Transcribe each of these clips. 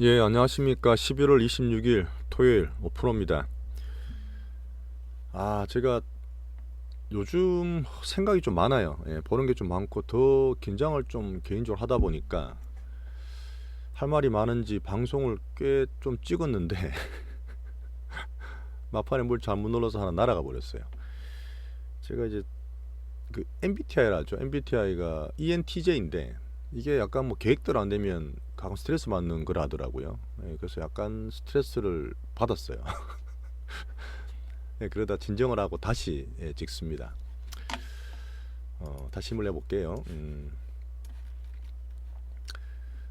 예, 안녕하십니까. 11월 26일 토요일 오프로입니다. 아, 제가 요즘 생각이 좀 많아요. 예, 보는 게 좀 많고 더 긴장을 좀 개인적으로 하다 보니까 할 말이 많은지 방송을 꽤 좀 찍었는데 막판에 뭘 잘못 눌러서 하나 날아가 버렸어요. 제가 이제 그 MBTI를 알죠. MBTI가 ENTJ인데 이게 약간 뭐 계획대로 안 되면 가끔 스트레스 받는 거라더라고요. 예, 그래서 약간 스트레스를 받았어요. 예, 그러다 진정을 하고 다시 예, 찍습니다. 어, 다시 힘을 내볼게요. 음,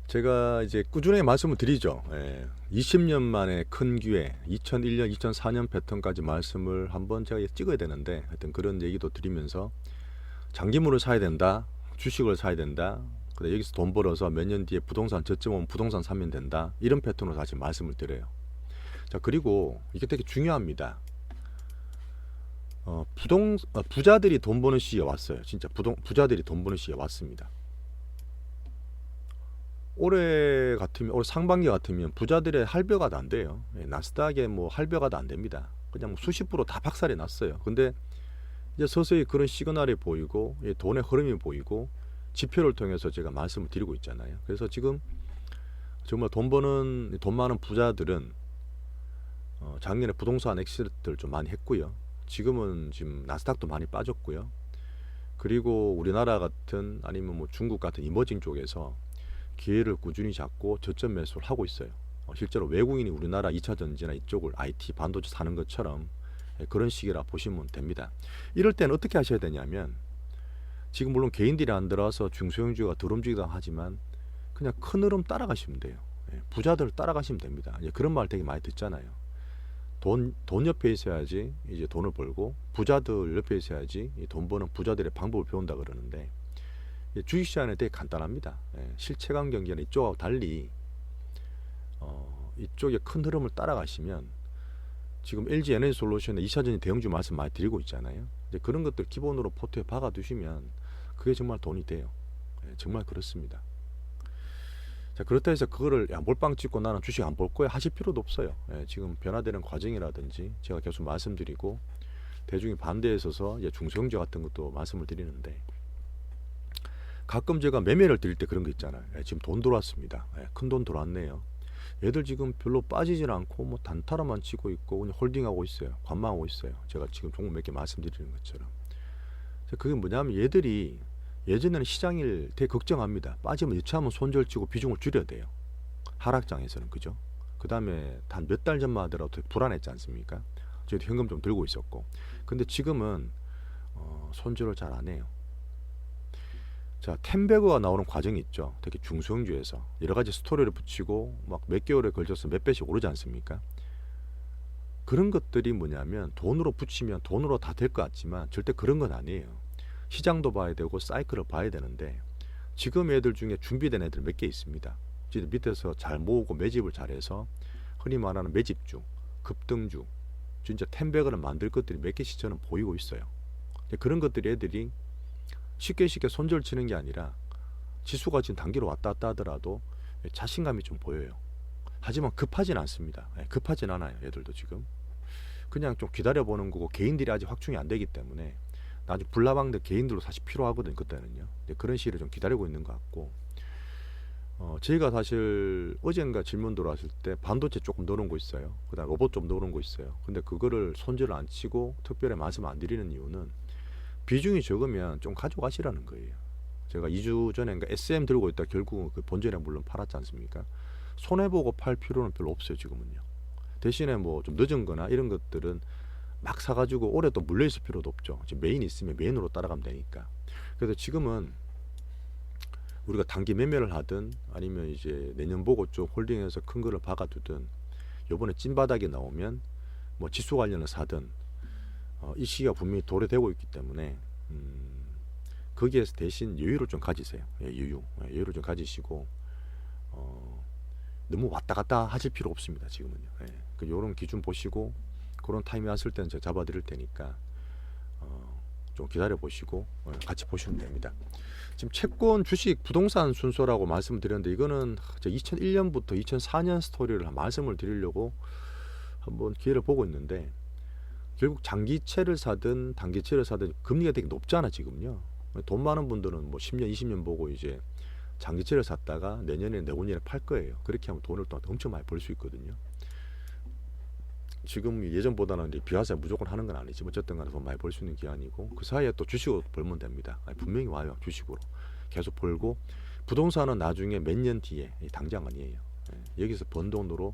제가 이제 꾸준히 말씀을 드리죠. 예, 20년 만에 큰 기회, 2001년, 2004년 패턴까지 말씀을 한번 제가 찍어야 되는데 하여튼 그런 얘기도 드리면서 장기물을 사야 된다, 주식을 사야 된다, 그래 여기서 돈 벌어서 몇 년 뒤에 부동산 저점 오면 부동산 사면 된다 이런 패턴으로 다시 말씀을 드려요. 자 그리고 이게 되게 중요합니다. 어, 부동 어, 부자들이 돈 버는 시기가 왔어요. 진짜 부동 부자들이 돈 버는 시기가 왔습니다. 올해 같으면 올 상반기 같으면 부자들의 할배가 안 돼요. 예, 나스닥에 뭐 할배가 안 됩니다. 그냥 뭐 수십 프로 다 박살이 났어요. 근데 이제 서서히 그런 시그널이 보이고 예, 돈의 흐름이 보이고 지표를 통해서 제가 말씀을 드리고 있잖아요. 그래서 지금 정말 돈 버는 돈 많은 부자들은 어, 작년에 부동산 엑시트를 좀 많이 했고요. 지금은 지금 나스닥도 많이 빠졌고요. 그리고 우리나라 같은 아니면 뭐 중국 같은 이머징 쪽에서 기회를 꾸준히 잡고 저점 매수를 하고 있어요. 어, 실제로 외국인이 우리나라 2차 전지나 이쪽을 IT 반도체 사는 것처럼 예, 그런 식이라 보시면 됩니다. 이럴 때는 어떻게 하셔야 되냐면 지금 물론 개인들이 안 들어와서 중소형주가 덜 움직이다 하지만 그냥 큰 흐름 따라가시면 돼요. 예, 부자들 따라가시면 됩니다. 이제 그런 말 되게 많이 듣잖아요. 돈, 돈 옆에 있어야지 이제 돈을 벌고 부자들 옆에 있어야지 이돈 버는 부자들의 방법을 배운다 그러는데 이 주식시장은 되게 간단합니다. 예, 실체감 경기는 이쪽하고 달리 어, 이쪽에 큰 흐름을 따라가시면 지금 LG 에너지 솔루션의 2차전지 대형주 말씀 많이 드리고 있잖아요. 이제 그런 것들 기본으로 포트에 박아 두시면 그게 정말 돈이 돼요. 예, 정말 그렇습니다. 자 그렇다 해서 그거를 야 몰빵 찍고 나는 주식 안 볼 거야 하실 필요도 없어요. 예, 지금 변화되는 과정이라든지 제가 계속 말씀드리고 대중이 반대에 서서 이제 중소형주 같은 것도 말씀을 드리는데 가끔 제가 매매를 드릴 때 그런 거 있잖아요. 예, 지금 돈 들어왔습니다. 예, 큰돈 들어왔네요. 얘들 지금 별로 빠지질 않고 뭐 단타로만 치고 있고 그냥 홀딩하고 있어요. 관망하고 있어요. 제가 지금 종목 몇 개 말씀드리는 것처럼. 그게 뭐냐면 얘들이 예전에는 시장일 되게 걱정합니다. 빠지면 여차하면 손절치고 비중을 줄여야 돼요. 하락장에서는 그죠? 그 다음에 단 몇 달 전만 하더라도 불안했지 않습니까? 저희도 현금 좀 들고 있었고. 근데 지금은 어, 손절을 잘 안 해요. 자, 템베거가 나오는 과정이 있죠. 특히 중소형주에서 여러 가지 스토리를 붙이고 막 몇 개월에 걸쳐서 몇 배씩 오르지 않습니까? 그런 것들이 뭐냐면 돈으로 붙이면 돈으로 다 될 것 같지만 절대 그런 건 아니에요. 시장도 봐야 되고 사이클을 봐야 되는데 지금 애들 중에 준비된 애들 몇 개 있습니다. 밑에서 잘 모으고 매집을 잘해서 흔히 말하는 매집주, 급등주, 진짜 템베거를 만들 것들이 몇 개씩 저는 보이고 있어요. 그런 것들이 애들이 쉽게 쉽게 손절 치는 게 아니라 지수가 지금 단기로 왔다 갔다 하더라도 자신감이 좀 보여요. 하지만 급하진 않습니다. 예, 급하진 않아요. 애들도 지금. 그냥 좀 기다려 보는 거고 개인들이 아직 확충이 안 되기 때문에 나중에 불나방들 개인들로 사실 필요하거든 그때는요. 그런 시기를 좀 기다리고 있는 것 같고 어, 저희가 사실 어젠가 질문 들어왔을 때 반도체 조금 넣어놓은 거 있어요. 그다음 로봇 좀 넣어놓은 거 있어요. 근데 그거를 손절을 안 치고 특별히 말씀 안 드리는 이유는 비중이 적으면 좀 가져가시라는 거예요. 제가 2주 전에 그러니까 SM 들고 있다 결국은 그 본전에 물론 팔았지 않습니까? 손해 보고 팔 필요는 별로 없어요 지금은요. 대신에 뭐 좀 늦은 거나 이런 것들은 막 사가지고 오래 또 물려 있을 필요도 없죠. 지금 메인 있으면 메인으로 따라가면 되니까. 그래서 지금은 우리가 단기 매매를 하든 아니면 이제 내년 보고 좀 홀딩해서 큰 거를 박아두든 요번에 찐바닥이 나오면 뭐 지수 관련을 사든 어, 이 시기가 분명히 도래되고 있기 때문에 음, 거기에서 대신 여유를 좀 가지세요. 예, 여유, 예, 여유를 좀 가지시고 어, 너무 왔다 갔다 하실 필요 없습니다. 지금은요. 예, 그 요런 기준 보시고 그런 타이밍 왔을 때는 제가 잡아드릴 테니까 어, 좀 기다려 보시고 어, 같이 보시면 됩니다. 지금 채권, 주식, 부동산 순서라고 말씀드렸는데 이거는 2001년부터 2004년 스토리를 말씀을 드리려고 한번 기회를 보고 있는데 결국 장기채를 사든 단기채를 사든 금리가 되게 높잖아 지금요. 돈 많은 분들은 뭐 10년, 20년 보고 이제 장기채를 샀다가 내년에 내후년에 팔 거예요. 그렇게 하면 돈을 또 엄청 많이 벌 수 있거든요. 지금 예전보다는 이제 비과세 무조건 하는 건 아니지만 어쨌든 간에 돈 많이 벌 수 있는 기간이고 그 사이에 또 주식으로 벌면 됩니다. 아니, 분명히 와요 주식으로 계속 벌고 부동산은 나중에 몇 년 뒤에 당장 아니에요. 예, 여기서 번 돈으로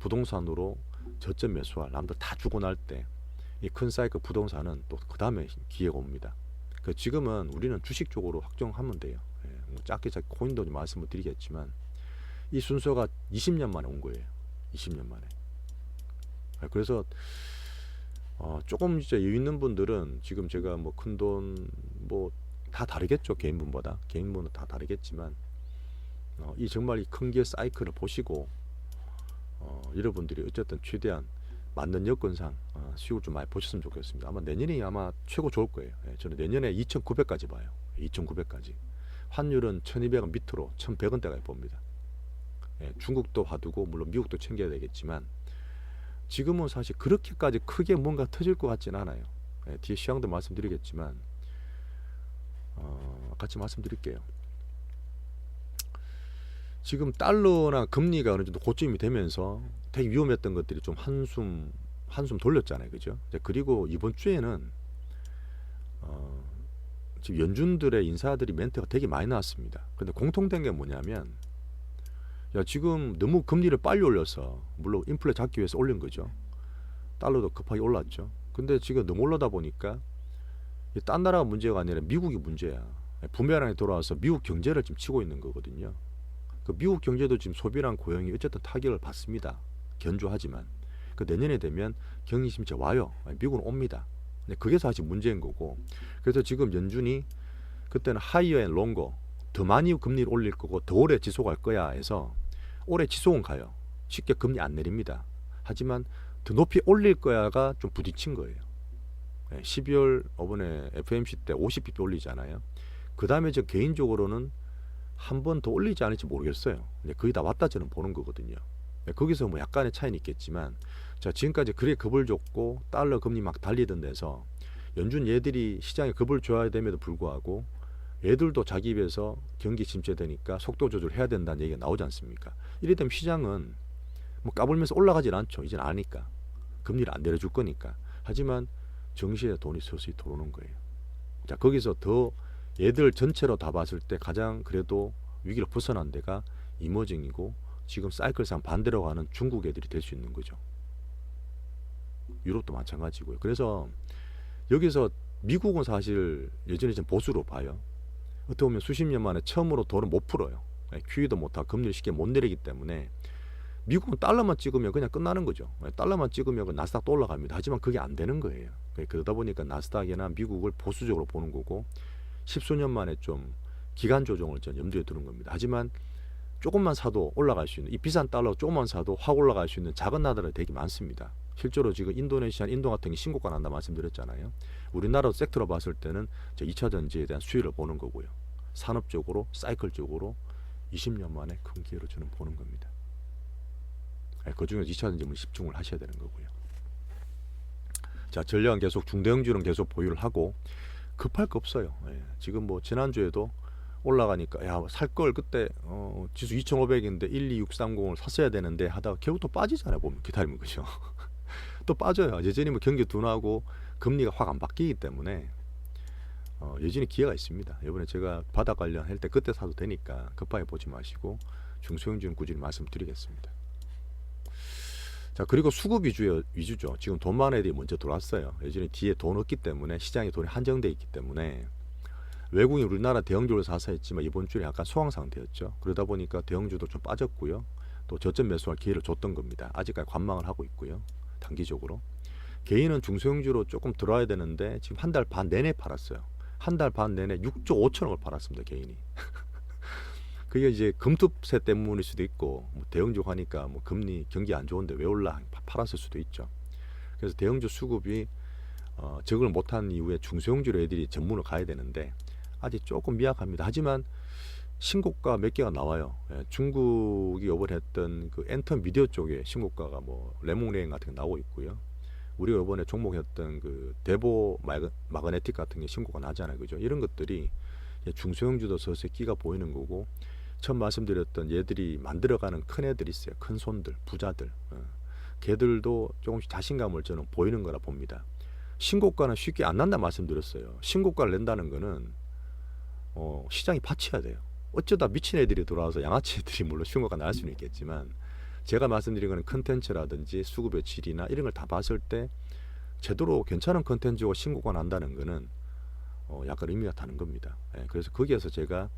부동산으로 저점 매수할 남들 다 주고 날 때 이 큰 사이클 부동산은 또 그 다음에 기회가 옵니다. 그 지금은 우리는 주식 쪽으로 확정하면 돼요. 예, 뭐 짧게 짧게 코인도 좀 말씀을 드리겠지만 이 순서가 20년 만에 온 거예요. 20년 만에. 아, 그래서 어, 조금 이제 여유 있는 분들은 지금 제가 뭐 큰 돈 뭐 다 다르겠죠 개인분보다 개인분은 다 다르겠지만 어, 이 정말 이큰게 사이클을 보시고 어, 여러분들이 어쨌든 최대한 맞는 여건상 어, 수익을 좀 많이 보셨으면 좋겠습니다. 아마 내년이 아마 최고 좋을 거예요. 예, 저는 내년에 2,900까지 봐요. 2,900까지 환율은 1,200원 밑으로 1,100원대까지 봅니다. 예, 중국도 봐두고 물론 미국도 챙겨야 되겠지만 지금은 사실 그렇게까지 크게 뭔가 터질 것 같지는 않아요. 예, 뒤에 시황도 말씀드리겠지만 어, 같이 말씀드릴게요. 지금 달러나 금리가 어느 정도 고점이 되면서 되게 위험했던 것들이 좀 한숨 한숨 돌렸잖아요, 그죠? 그리고 이번 주에는 어, 지금 연준들의 인사들이 멘트가 되게 많이 나왔습니다. 근데 공통된 게 뭐냐면 야 지금 너무 금리를 빨리 올려서 물론 인플레 잡기 위해서 올린 거죠. 달러도 급하게 올랐죠. 근데 지금 너무 올라다 보니까 이딴 나라가 문제가 아니라 미국이 문제야. 부메랑이 돌아와서 미국 경제를 지금 치고 있는 거거든요. 그 미국 경제도 지금 소비랑 고용이 어쨌든 타격을 받습니다. 견조하지만 그 내년에 되면 경기 침체 와요. 미국은 옵니다. 그게 사실 문제인 거고. 그래서 지금 연준이 그때는 하이어 앤 롱거 더 많이 금리를 올릴 거고 더 오래 지속할 거야 해서 올해 지속은 가요. 쉽게 금리 안 내립니다. 하지만 더 높이 올릴 거야가 좀 부딪힌 거예요. 예, 12월 이번에 FMC 때 50bp 올리잖아요. 그 다음에 저 개인적으로는 한 번 더 올리지 않을지 모르겠어요. 거의 다 왔다 저는 보는 거거든요. 예, 거기서 뭐 약간의 차이는 있겠지만 자 지금까지 그래 급을 줬고 달러 금리 막 달리던 데서 연준 얘들이 시장에 급을 줘야 됨에도 불구하고 얘들도 자기 입에서 경기 침체되니까 속도 조절해야 된다는 얘기가 나오지 않습니까? 이래 되면 시장은 뭐 까불면서 올라가질 않죠. 이제는 아니까 금리를 안 내려줄 거니까. 하지만 정시에 돈이 서서히 들어오는 거예요. 자 거기서 더 얘들 전체로 다 봤을 때 가장 그래도 위기를 벗어난 데가 이머징이고 지금 사이클상 반대로 가는 중국 애들이 될 수 있는 거죠. 유럽도 마찬가지고요. 그래서 여기서 미국은 사실 예전에 좀 보수로 봐요. 어떻게 보면 수십 년 만에 처음으로 돈을 못 풀어요. 예, QE도 못하고 금리를 쉽게 못 내리기 때문에 미국은 달러만 찍으면 그냥 끝나는 거죠. 예, 달러만 찍으면 그 나스닥도 올라갑니다. 하지만 그게 안 되는 거예요. 예, 그러다 보니까 나스닥이나 미국을 보수적으로 보는 거고 십수년 만에 좀 기간 조정을 전 염두에 두는 겁니다. 하지만 조금만 사도 올라갈 수 있는 이 비싼 달러 조금만 사도 확 올라갈 수 있는 작은 나라들이 되게 많습니다. 실제로 지금 인도네시아, 인도 같은 게 신고가 난다 말씀드렸잖아요. 우리나라 섹터로 봤을 때는 2차 전지에 대한 수혜를 보는 거고요. 산업적으로, 사이클적으로 20년 만에 큰 기회로 저는 보는 겁니다. 그 중에서 2차 전지는 집중을 하셔야 되는 거고요. 자, 전략은 계속 중대형주는 계속 보유를 하고 급할 거 없어요. 예, 지금 뭐 지난주에도 올라가니까 야 살 걸 그때 어, 지수 2,500인데 12630을 샀어야 되는데 하다가 결국 또 빠지잖아요. 보면 기다리면 그죠. 또 빠져요. 여전히 뭐 경기 둔하고 금리가 확 안 바뀌기 때문에 어, 여전히 기회가 있습니다. 이번에 제가 바닥 관련할 때 그때 사도 되니까 급하게 보지 마시고 중소형주는 꾸준히 말씀드리겠습니다. 자 그리고 수급 위주 위주죠. 지금 돈 많은 애들이 먼저 들어왔어요. 여전히 뒤에 돈 없기 때문에 시장에 돈이 한정돼 있기 때문에 외국인 우리나라 대형주를 사서 했지만 이번 주에 약간 소황 상태였죠. 그러다 보니까 대형주도 좀 빠졌고요. 또 저점 매수할 기회를 줬던 겁니다. 아직까지 관망을 하고 있고요. 단기적으로 개인은 중소형주로 조금 들어와야 되는데 지금 한 달 반 내내 팔았어요. 한 달 반 내내 6조 5천억을 팔았습니다. 개인이. 그게 이제 금투세 때문일 수도 있고 뭐 대형주 하니까 뭐 금리 경기 안 좋은데 왜 올라 팔았을 수도 있죠. 그래서 대형주 수급이 어, 적을 못한 이후에 중소형주로 애들이 전문을 가야 되는데 아직 조금 미약합니다. 하지만 신고가 몇 개가 나와요. 예, 중국이 이번에 했던 그 엔터 미디어 쪽에 신고가가 뭐 레몽레인 같은 게 나오고 있고요. 우리가 이번에 종목했던 그 대보 마그, 마그네틱 같은 게 신고가 나잖아요. 그죠? 이런 것들이 중소형주도 서서히 끼가 보이는 거고 처음 말씀드렸던 얘들이 만들어가는 큰 애들 있어요. 큰 손들, 부자들. 어. 걔들도 조금씩 자신감을 저는 보이는 거라 봅니다. 신고가는 쉽게 안 난다 말씀드렸어요. 신고가를 낸다는 거는 어, 시장이 받쳐야 돼요. 어쩌다 미친 애들이 돌아와서 양아치 애들이 물론 신고가 날 수는 있겠지만 제가 말씀드린 거는 컨텐츠라든지 수급의 질이나 이런 걸 다 봤을 때 제대로 괜찮은 컨텐츠고 신고가 난다는 거는 어, 약간 의미가 다른 겁니다. 예, 그래서 거기에서 제가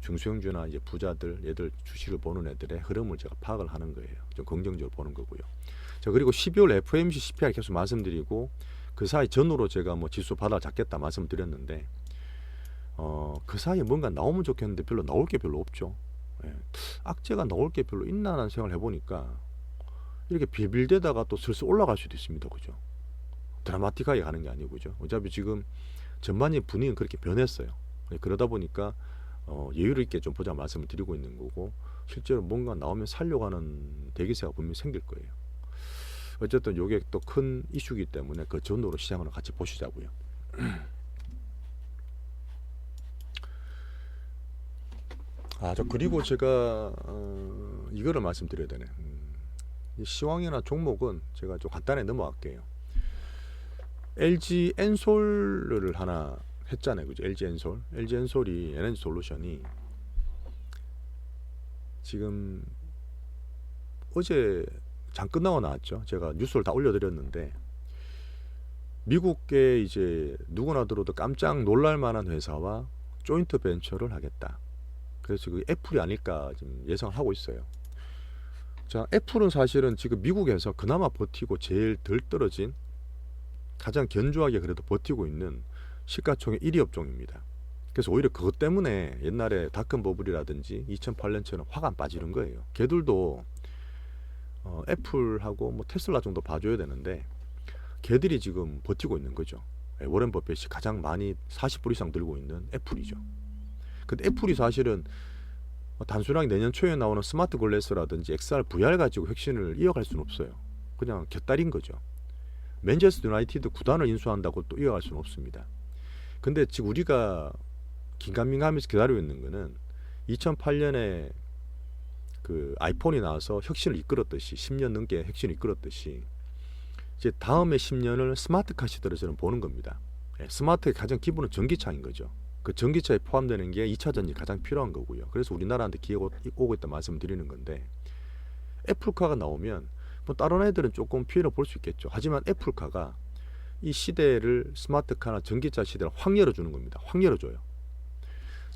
중소형주나 이제 부자들 얘들 주식을 보는 애들의 흐름을 제가 파악을 하는 거예요. 좀 긍정적으로 보는 거고요. 자 그리고 12월 FOMC CPI 계속 말씀드리고 그 사이 전후로 제가 뭐 지수 받아 잡겠다 말씀드렸는데 어, 그 사이에 뭔가 나오면 좋겠는데 별로 나올 게 별로 없죠. 예. 악재가 나올 게 별로 있나라는 생각을 해보니까 이렇게 비빌대다가 또 슬슬 올라갈 수도 있습니다. 그죠? 드라마틱하게 가는 게 아니고 그죠? 어차피 지금 전반적인 분위기는 그렇게 변했어요. 예, 그러다 보니까 어, 여유를 있게 좀 보자 말씀을 드리고 있는 거고 실제로 뭔가 나오면 살려고 하는 대기세가 분명히 생길 거예요. 어쨌든 이게 또 큰 이슈이기 때문에 그 전후로 시장을 같이 보시자고요. 아, 저 그리고 제가 어, 이거를 말씀드려야 되네. 음, 이 시황이나 종목은 제가 좀 간단히 넘어갈게요. LG 엔솔을 하나 했잖아요, 그죠? LG 엔솔, LG 엔솔이 에너지 솔루션이 지금 어제 장 끝나고 나왔죠. 제가 뉴스를 다 올려드렸는데 미국계 이제 누구나 들어도 깜짝 놀랄 만한 회사와 조인트 벤처를 하겠다. 그래서 그 애플이 아닐까 지금 예상을 하고 있어요. 자, 애플은 사실은 지금 미국에서 그나마 버티고 제일 덜 떨어진 가장 견조하게 그래도 버티고 있는 시가총액 1위 업종입니다. 그래서 오히려 그것 때문에 옛날에 다큰 버블이라든지 2008년처럼 화가 안 빠지는 거예요. 걔들도 어, 애플하고 뭐 테슬라 정도 봐줘야 되는데 걔들이 지금 버티고 있는 거죠. 예, 워렌 버핏이 가장 많이 40불 이상 들고 있는 애플이죠. 근데 애플이 사실은 뭐 단순하게 내년 초에 나오는 스마트 글래스라든지 XR, VR 가지고 혁신을 이어갈 수는 없어요. 그냥 곁다리인 거죠. 맨체스터 유나이티드 구단을 인수한다고 또 이어갈 수는 없습니다. 근데 지금 우리가 긴가민가하면서 기다리고 있는 거는 2008년에 그 아이폰이 나와서 혁신을 이끌었듯이 10년 넘게 혁신을 이끌었듯이 이제 다음에 10년을 스마트카 시대로 저는 보는 겁니다. 예, 스마트의 가장 기본은 전기차인 거죠. 그 전기차에 포함되는 게 2차 전지 가장 필요한 거고요. 그래서 우리나라한테 기회가 오고 있다 말씀을 드리는 건데 애플카가 나오면 뭐 다른 애들은 조금 피해를 볼 수 있겠죠. 하지만 애플카가 이 시대를 스마트카나 전기차 시대를 확 열어주는 겁니다. 확 열어줘요.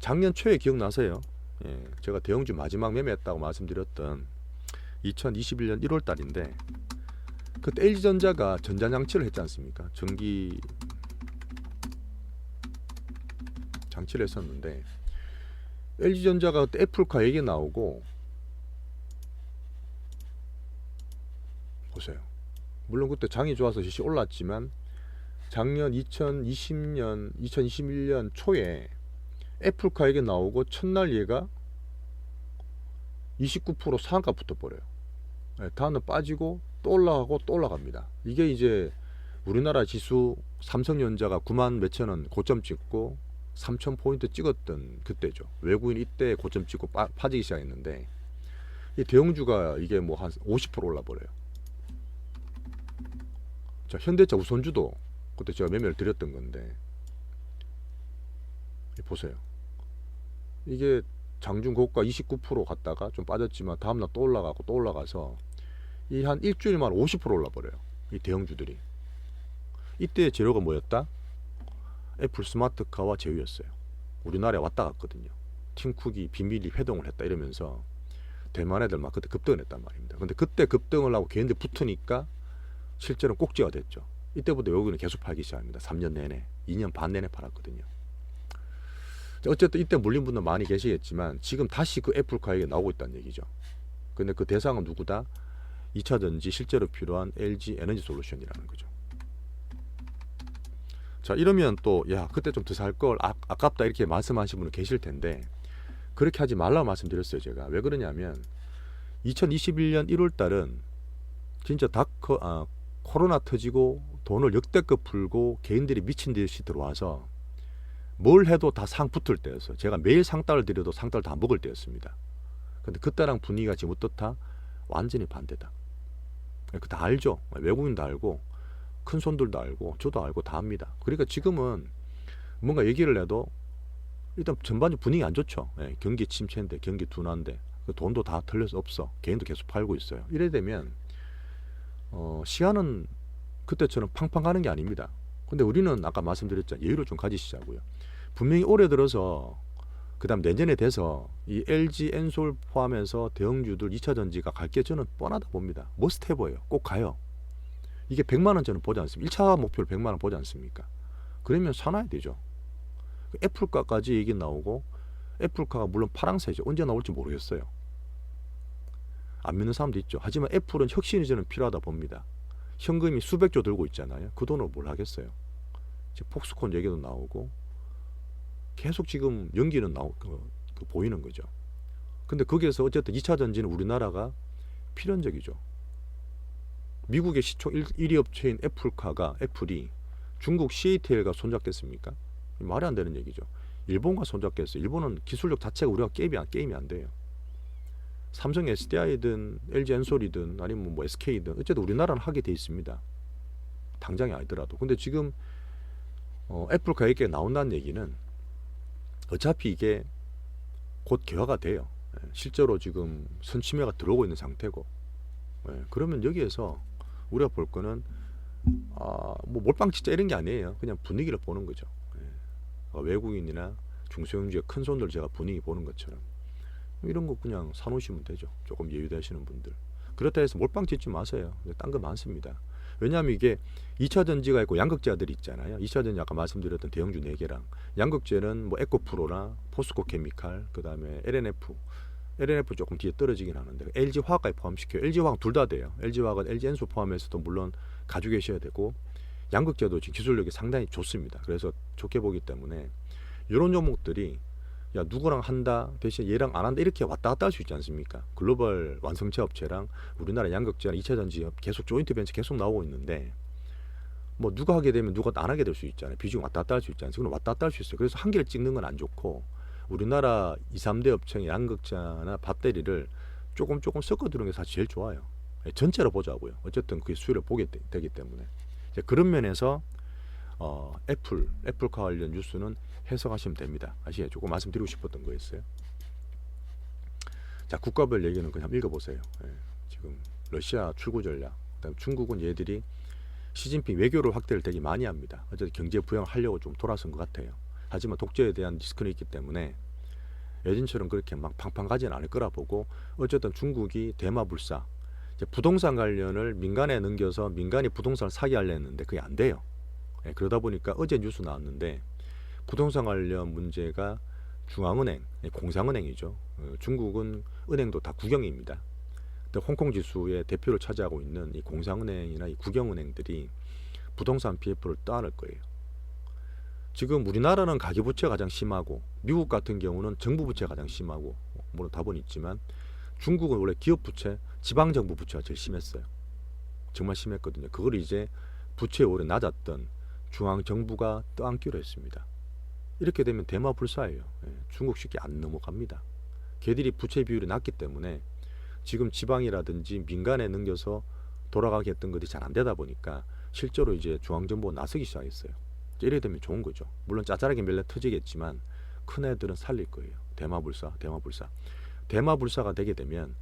작년 초에 기억나세요? 예, 제가 대형주 마지막 매매했다고 말씀드렸던 2021년 1월 달인데 그때 LG전자가 전자장치를 했지 않습니까? 전기 장치를 했었는데 LG전자가 애플카 얘기 나오고 보세요. 물론 그때 장이 좋아서 지시 올랐지만 작년 2020년 2021년 초에 애플카 얘기 나오고 첫날 얘가 29% 상한가 붙어버려요. 네, 다음날 빠지고 또 올라가고 또 올라갑니다. 이게 이제 우리나라 지수 삼성전자가 9만 몇천 원 고점 찍고 3천 포인트 찍었던 그때죠. 외국인 이때 고점 찍고 빠, 파지기 시작했는데 이 대형주가 이게 뭐 한 50% 올라 버려요. 자 현대차 우선주도 그때 제가 매매를 드렸던 건데 보세요. 이게 장중 고가 29% 갔다가 좀 빠졌지만 다음날 또 올라가고 또 올라가서 이 한 일주일만 50% 올라 버려요. 이 대형주들이. 이때 재료가 뭐였다? 애플 스마트카와 제휴였어요. 우리나라에 왔다 갔거든요. 팀쿡이 비밀리 회동을 했다 이러면서 대만 애들 막 그때 급등을 했단 말입니다. 근데 그때 급등을 하고 걔네들 붙으니까 실제로 꼭지가 됐죠. 이때부터 여기는 계속 팔기 시작합니다. 3년 내내, 2년 반 내내 팔았거든요. 어쨌든 이때 물린 분들 많이 계시겠지만 지금 다시 그 애플카에게 나오고 있다는 얘기죠. 근데 그 대상은 누구다? 2차 전지 실제로 필요한 LG 에너지 솔루션이라는 거죠. 자 이러면 또 야 그때 좀 더 살 걸 아, 아깝다 이렇게 말씀하시는 분은 계실 텐데 그렇게 하지 말라고 말씀드렸어요 제가. 왜 그러냐면 2021년 1월 달은 진짜 다커 아, 코로나 터지고 돈을 역대급 풀고 개인들이 미친 듯이 들어와서 뭘 해도 다 상 붙을 때였어요. 제가 매일 상따를 드려도 상따를 다 먹을 때였습니다. 근데 그때랑 분위기가 지금 어떻다? 완전히 반대다. 그 다 알죠? 외국인도 알고 큰 손들도 알고 저도 알고 다 압니다. 그러니까 지금은 뭔가 얘기를 해도 일단 전반적으로 분위기 안 좋죠. 예, 경기 침체인데 경기 둔화인데 그 돈도 다 털려서 없어. 개인도 계속 팔고 있어요. 이래 되면 어, 시간은 그때처럼 팡팡 가는 게 아닙니다. 근데 우리는 아까 말씀드렸죠. 여유를 좀 가지시자고요. 분명히 올해 들어서 그다음 내년에 돼서 이 LG, 엔솔 포함해서 대형주들 2차 전지가 갈 게 저는 뻔하다 봅니다. 머스테버예요. 꼭 가요. 이게 100만 원 저는 보지 않습니다. 1차 목표를 100만 원 보지 않습니까? 그러면 사놔야 되죠. 애플카까지 얘기 나오고 애플카가 물론 파랑새죠. 언제 나올지 모르겠어요. 안 믿는 사람도 있죠. 하지만 애플은 혁신이 저는 필요하다 봅니다. 현금이 수백조 들고 있잖아요. 그 돈을 뭘 하겠어요. 지금 폭스콘 얘기도 나오고 계속 지금 연기는 나오 그, 그 보이는 거죠. 근데 거기에서 어쨌든 2차 전지는 우리나라가 필연적이죠. 미국의 시초 1위 업체인 애플카가 애플이 중국 CATL과 손잡겠습니까? 말이 안 되는 얘기죠. 일본과 손잡겠어요. 일본은 기술력 자체가 우리가 게임이 안, 게임이 안 돼요. 삼성 SDI든 LG 엔솔이든 아니면 뭐 SK든 어쨌든 우리나라는 하게 돼 있습니다. 당장이 아니더라도. 근데 지금 어, 애플카 얘기가 나온다는 얘기는 어차피 이게 곧 개화가 돼요. 예, 실제로 지금 선침해가 들어오고 있는 상태고. 예, 그러면 여기에서 우리가 볼 거는 아, 뭐 몰빵 진짜 이런 게 아니에요. 그냥 분위기를 보는 거죠. 예. 어, 외국인이나 중소형주의 큰 손들 제가 분위기 보는 것처럼 이런 거 그냥 사놓으시면 되죠. 조금 여유되시는 분들. 그렇다 해서 몰빵 짓지 마세요. 딴 거 많습니다. 왜냐하면 이게 2차 전지가 있고 양극재들이 있잖아요. 2차 전지 아까 말씀드렸던 대형주 4개랑 양극재는 뭐 에코프로나 포스코 케미칼 그다음에 LNF LNF 조금 뒤에 떨어지긴 하는데 LG 화학까지 포함시켜요. LG 화학 둘 다 돼요. LG 화학은 LG 엔소 포함해서도 물론 가지고 계셔야 되고 양극재도 지금 기술력이 상당히 좋습니다. 그래서 좋게 보기 때문에 이런 종목들이 야 누구랑 한다 대신 얘랑 안 한다 이렇게 왔다 갔다 할 수 있지 않습니까? 글로벌 완성체 업체랑 우리나라 양극재랑 2차 전지 계속 조인트 벤처 계속 나오고 있는데 뭐 누가 하게 되면 누가 안 하게 될 수 있잖아요. 비중 왔다 갔다 할 수 있잖아요. 그럼 왔다 갔다 할 수 있어요. 그래서 한 개를 찍는 건 안 좋고 우리나라 2, 3대 업체의 양극재나 배터리를 조금 조금 섞어 두는 게 사실 제일 좋아요. 예, 전체로 보자고요. 어쨌든 그 수요를 보게 되, 기 때문에 그런 면에서 어, 애플, 애플카 관련 뉴스는 해석하시면 됩니다. 아시죠? 조금 말씀드리고 싶었던 거였어요. 자, 국가별 얘기는 그냥 읽어보세요. 예, 지금 러시아 출구 전략, 그다음 중국은 얘들이 시진핑 외교를 확대를 되게 많이 합니다. 어쨌든 경제 부양을 하려고 좀 돌아선 것 같아요. 하지만 독재에 대한 리스크는 있기 때문에 예전처럼 그렇게 막 팡팡 가지는 않을 거라 보고 어쨌든 중국이 대마불사 부동산 관련을 민간에 넘겨서 민간이 부동산을 사게 하려 했는데 그게 안 돼요. 예, 그러다 보니까 어제 뉴스 나왔는데 부동산 관련 문제가 중앙은행, 예, 공상은행이죠. 어, 중국은 은행도 다 국영입니다. 홍콩 지수의 대표를 차지하고 있는 이 공상은행이나 이 국영은행들이 부동산 PF를 떠안을 거예요. 지금 우리나라는 가계부채가 가장 심하고 미국 같은 경우는 정부 부채가 가장 심하고 물론 답은 있지만 중국은 원래 기업 부채, 지방 정부 부채가 제일 심했어요. 정말 심했거든요. 그걸 이제 부채 오래 낮았던 중앙 정부가 떠안기로 했습니다. 이렇게 되면 대마불사예요. 예, 중국 쉽게 안 넘어갑니다. 걔들이 부채 비율이 낮기 때문에 지금 지방이라든지 민간에 넘겨서 돌아가게 했던 것이 잘 안 되다 보니까 실제로 이제 중앙정부가 나서기 시작했어요. 이래 되면 좋은 거죠. 물론 짜잘하게 mel레 터지겠지만 큰 애들은 살릴 거예요. 대마불사, 대마불사. 대마불사가 되게 되면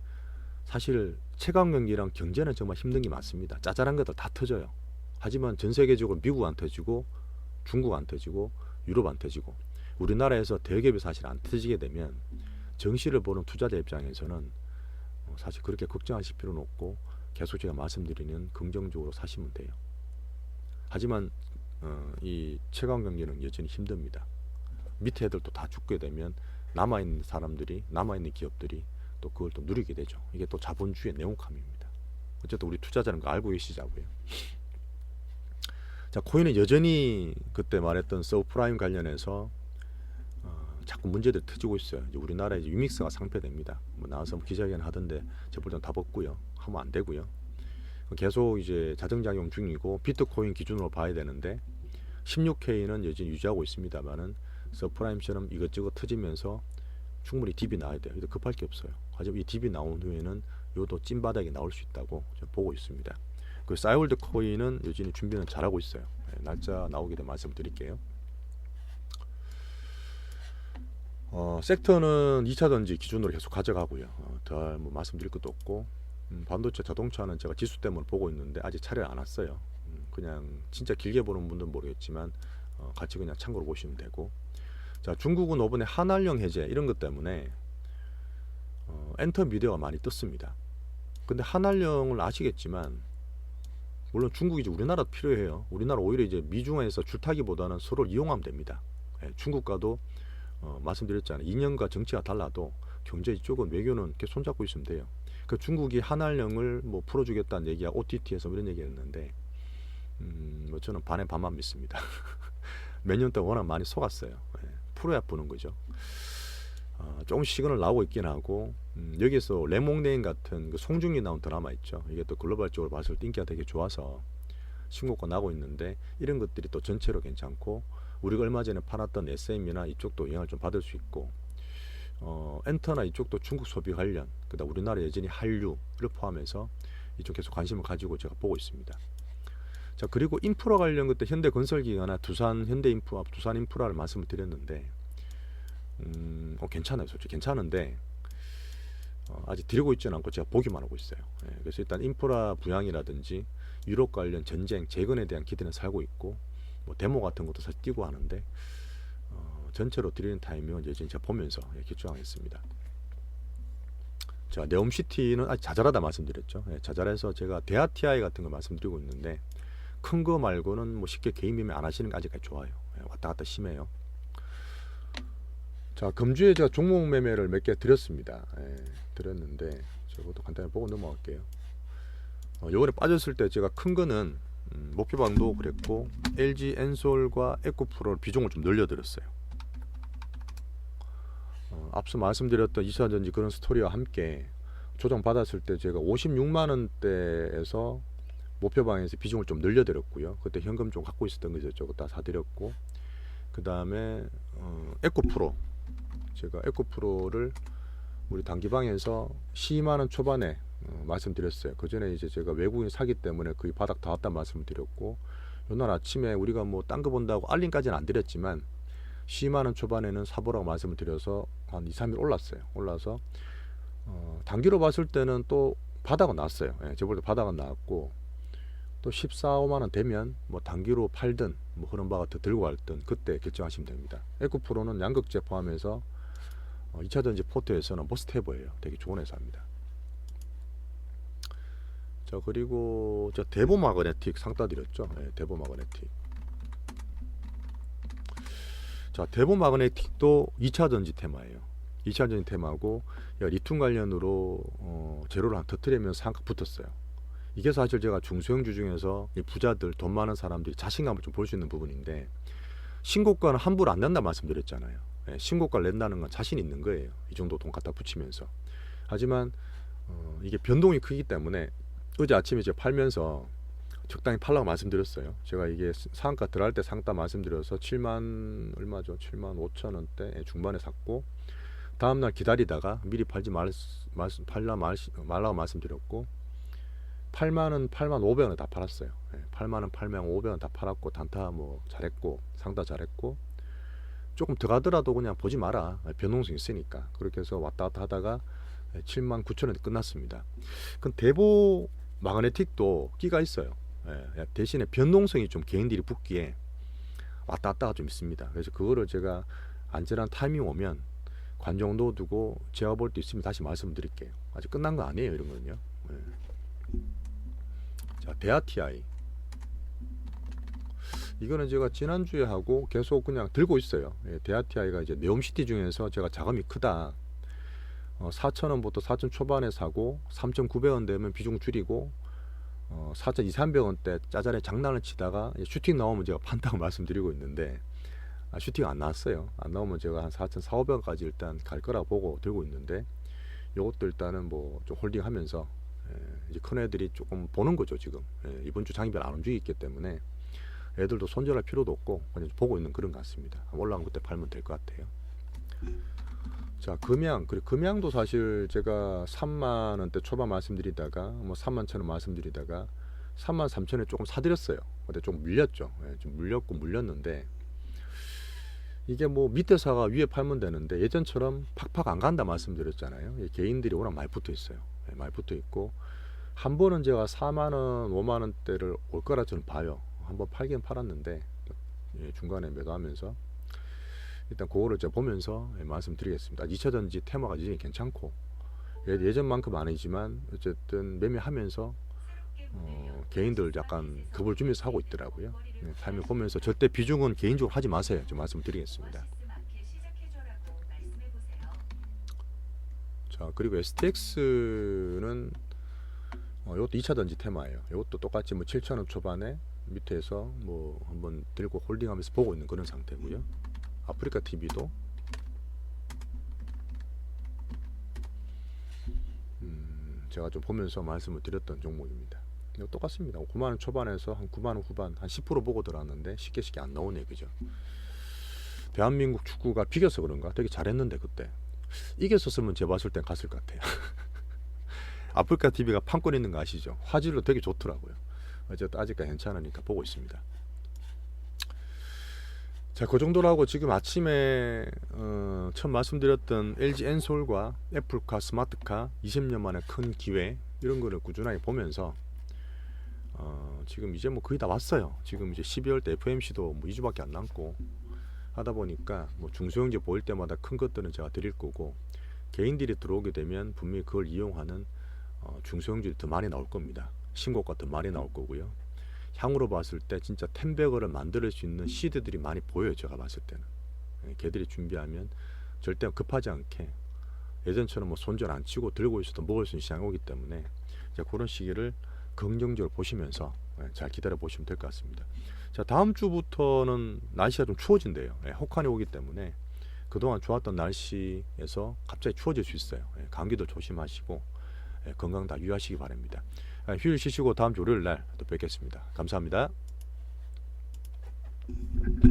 사실 최강 경기랑 경제는 정말 힘든 게 많습니다. 짜잘한 것들 다 터져요. 하지만 전 세계적으로 미국 안 터지고 중국 안 터지고 유럽 안 터지고 우리나라에서 대기업이 사실 안 터지게 되면 정시를 보는 투자자 입장에서는 어, 사실 그렇게 걱정하실 필요는 없고 계속 제가 말씀드리는 긍정적으로 사시면 돼요. 하지만 어, 이 최강 경기는 여전히 힘듭니다. 밑에 애들도 다 죽게 되면 남아 있는 사람들이 남아 있는 기업들이 또 그걸 또 누리게 되죠. 이게 또 자본주의 내용감입니다. 어쨌든 우리 투자자는 거 알고 계시자고요. 자 코인은 여전히 그때 말했던 서브프라임 관련해서 어, 자꾸 문제들 터지고 있어요. 이제 우리나라에 이제 유믹스가 상폐됩니다. 뭐 나와서 뭐 기자회견 하던데 저번에 다 벗고요. 하면 안 되고요. 계속 이제 자정작용 중이고 비트코인 기준으로 봐야 되는데 16K는 여전히 유지하고 있습니다만은 서프라임처럼 이것저것 터지면서 충분히 딥이 나야 돼요. 급할 게 없어요. 하지만 이 딥이 나온 후에는 요도 찐바닥이 나올 수 있다고 보고 있습니다. 그 사이월드 코인은 여전히 준비는 잘하고 있어요. 네, 날짜 나오게 되면 말씀드릴게요. 어, 섹터는 2차 전지 기준으로 계속 가져가고요. 어, 더뭐 말씀드릴 것도 없고 음, 반도체 자동차는 제가 지수 때문에 보고 있는데 아직 차례를 안 왔어요. 음, 그냥 진짜 길게 보는 분들은 모르겠지만 어, 같이 그냥 참고로 보시면 되고 자 중국은 이번에 한알령 해제 이런 것 때문에 어, 엔터 미디어가 많이 떴습니다. 근데 한알령을 아시겠지만 물론 중국이 이제 우리나라도 필요해요. 우리나라 오히려 이제 미중에서 줄타기보다는 서로 이용하면 됩니다. 예, 중국과도 어, 말씀드렸잖아요. 인연과 정치가 달라도 경제 이쪽은 외교는 이렇게 손잡고 있으면 돼요. 그 중국이 한알령을 뭐 풀어주겠다는 얘기야 OTT에서 이런 얘기했는데 음, 뭐 저는 반에 반만 믿습니다. 몇 년 동안 워낙 많이 속았어요. 예, 풀어야 보는 거죠. 어, 조금 시간을 나오고 있긴 하고 음, 여기서 레몽네인 같은 그 송중기 나온 드라마 있죠. 이게 또 글로벌적으로 봤을 때 인기가 되게 좋아서 신고가 나고 있는데 이런 것들이 또 전체로 괜찮고 우리가 얼마 전에 팔았던 SM이나 이쪽도 영향을 좀 받을 수 있고 어, 엔터나 이쪽도 중국 소비 관련 그다음 우리나라 여전히 한류를 포함해서 이쪽 계속 관심을 가지고 제가 보고 있습니다. 자 그리고 인프라 관련 그때 현대건설기가나 두산 현대인프라 두산 인프라를 말씀을 드렸는데 음, 어, 괜찮아요 솔직히 괜찮은데 어, 아직 들고 있지는 않고 제가 보기만 하고 있어요. 예, 그래서 일단 인프라 부양이라든지 유럽 관련 전쟁 재건에 대한 기대는 살고 있고 뭐 데모 같은 것도 사실 뛰고 하는데 어, 전체로 드리는 타이밍은 이제 진짜 보면서 예, 결정하겠습니다. 자 네옴시티는 아직 자잘하다 말씀드렸죠. 예, 자잘해서 제가 TI 같은 거 말씀드리고 있는데 큰 거 말고는 뭐 쉽게 개인 매매 안 하시는 게 아직까지 좋아요. 예, 왔다 갔다 심해요. 자 금주에 제가 종목 매매를 몇 개 드렸습니다. 예, 드렸는데 저것도 간단히 보고 넘어갈게요. 어, 요번에 빠졌을 때 제가 큰 거는 음, 목표방도 그랬고 LG 엔솔과 에코프로 비중을 좀 늘려드렸어요. 어, 앞서 말씀드렸던 이사전지 그런 스토리와 함께 조정 받았을 때 제가 56만 원대에서 목표방에서 비중을 좀 늘려드렸고요. 그때 현금 좀 갖고 있었던 거죠. 저거 다 사드렸고 그 다음에 어, 에코 프로 제가 에코 프로를 우리 단기방에서 12만 원 초반에 어, 말씀드렸어요. 그 전에 이제 제가 외국인 사기 때문에 거의 바닥 다 왔다 말씀을 드렸고 요날 아침에 우리가 뭐 딴 거 본다고 알림까지는 안 드렸지만 12만 원 초반에는 사보라고 말씀을 드려서 한 2, 3일 올랐어요. 올라서 어, 단기로 봤을 때는 또 바닥은 났어요. 예, 저번에 바닥은 나왔고 또 14, 5만 원 되면 뭐 단기로 팔든 뭐 그런 바가 더 들고 갈든 그때 결정하시면 됩니다. 에코프로는 양극재 포함해서 어, 2차 전지 포트에서는 모스테버예요. 되게 좋은 회사입니다. 자 그리고 저 대보 마그네틱 상따 드렸죠. 네, 대보 마그네틱. 자 대보 마그네틱도 2차 전지 테마예요. 2차 전지 테마고 야, 리튬 관련으로 어, 제로를 한 터트리면서 한가 붙었어요. 이게 사실 제가 중소형주 중에서 이 부자들 돈 많은 사람들이 자신감을 좀 볼 수 있는 부분인데 신고가는 함부로 안 낸다 말씀드렸잖아요. 예, 신고가를 낸다는 건 자신 있는 거예요. 이 정도 돈 갖다 붙이면서. 하지만 어, 이게 변동이 크기 때문에 어제 아침에 제가 팔면서 적당히 팔라고 말씀드렸어요. 제가 이게 상가 들어갈 때 상따 말씀드려서 7만 얼마죠? 7만 5천 원대 중반에 샀고 다음날 기다리다가 미리 팔지 말, 말 팔라 말, 말라고 말씀드렸고 8만 원, 8만 500원 에 다 팔았어요. 예, 8만 원, 8만 500원 다 팔았고 단타 뭐 잘했고 상따 잘했고 조금 들어가더라도 그냥 보지 마라. 변동성 있으니까 그렇게 해서 왔다 갔다 하다가 7만 9천 원에 끝났습니다. 그 대보 마그네틱도 끼가 있어요. 예, 대신에 변동성이 좀 개인들이 붙기에 왔다 갔다가 좀 있습니다. 그래서 그거를 제가 안전한 타이밍 오면 관정도 두고 제가 볼 때 있으면 다시 말씀드릴게요. 아직 끝난 거 아니에요, 이런 거는요. 예. 자, 대아TI. 이거는 제가 지난주에 하고 계속 그냥 들고 있어요. 예, 대아TI가 이제 네옴시티 중에서 제가 자금이 크다. 어, 4,000원부터 4,000 초반에 사고 3,900원 되면 비중 줄이고 어, 4,200원대 짜잘에 장난을 치다가 슈팅 나오면 제가 판다고 말씀드리고 있는데 아, 슈팅 안 나왔어요. 안 나오면 제가 한 4,400원까지 일단 갈 거라 보고 들고 있는데 이것도 일단은 뭐 좀 홀딩하면서 예, 이제 큰 애들이 조금 보는 거죠 지금 예, 이번 주 장기별 안 움직이기 때문에 애들도 손절할 필요도 없고 그냥 보고 있는 그런 것 같습니다. 올라간 그때 팔면 될 것 같아요. 자 금양 그리고 금양도 사실 제가 3만 원대 초반 말씀드리다가 뭐 3만 천 원 말씀드리다가 3만 3천 원에 조금 사드렸어요. 근데 좀 물렸죠. 예, 좀 물렸고 물렸는데 이게 뭐 밑에 사가 위에 팔면 되는데 예전처럼 팍팍 안 간다 말씀드렸잖아요. 이 개인들이 워낙 많이 붙어 있어요. 예, 많이 붙어 있고 한 번은 제가 4만 원, 5만 원대를 올 거라 저는 봐요. 한 번 팔긴 팔았는데 예, 중간에 매도하면서 일단 그거를 제가 보면서 예, 말씀드리겠습니다. 2차 전지 테마가 이제 괜찮고 예, 예전만큼 아니지만 어쨌든 매매하면서 어, 개인들 약간 겁을 주면서 하고 있더라고요. 예, 타이밍 보면서 절대 비중은 개인적으로 하지 마세요. 좀 말씀드리겠습니다. 자 그리고 STX는 어, 이것도 2차 전지 테마예요. 이것도 똑같이 뭐 7천원 초반에 밑에서 뭐 한번 들고 홀딩하면서 보고 있는 그런 상태고요. 아프리카 TV도 음, 제가 좀 보면서 말씀을 드렸던 종목입니다. 이거 똑같습니다. 9만 원 초반에서 한 9만 원 후반 한 10% 보고 들어왔는데 쉽게 쉽게 안 나오네 그죠? 대한민국 축구가 비겨서 그런가 되게 잘했는데 그때 이겼었으면 제가 봤을 땐 갔을 것 같아요. 아프리카 TV가 판권 있는 거 아시죠? 화질로 되게 좋더라고요. 어쨌든 아직까지 괜찮으니까 보고 있습니다. 자, 그 정도로 하고 지금 아침에 어, 처음 말씀드렸던 LG 엔솔과 애플카, 스마트카 20년 만에 큰 기회 이런 거를 꾸준하게 보면서 어, 지금 이제 뭐 거의 다 왔어요. 지금 이제 12월 때 FMC도 뭐 2주밖에 안 남고 하다 보니까 뭐 중소형제 보일 때마다 큰 것들은 제가 드릴 거고 개인들이 들어오게 되면 분명히 그걸 이용하는 어, 중소형들이 더 많이 나올 겁니다. 신고가 더 많이 나올 거고요. 향후로 봤을 때 진짜 텐베거를 만들 수 있는 시드들이 많이 보여요. 제가 봤을 때는. 예, 걔들이 준비하면 절대 급하지 않게 예전처럼 뭐 손절 안 치고 들고 있어도 먹을 수 있는 시장이 오기 때문에 그런 시기를 긍정적으로 보시면서 예, 잘 기다려 보시면 될 것 같습니다. 자 다음 주부터는 날씨가 좀 추워진대요. 예, 혹한이 오기 때문에 그동안 좋았던 날씨에서 갑자기 추워질 수 있어요. 예, 감기도 조심하시고 예, 건강 다 유의하시기 바랍니다. 아, 휴일 쉬시고 다음 주 월요일 날 또 뵙겠습니다. 감사합니다.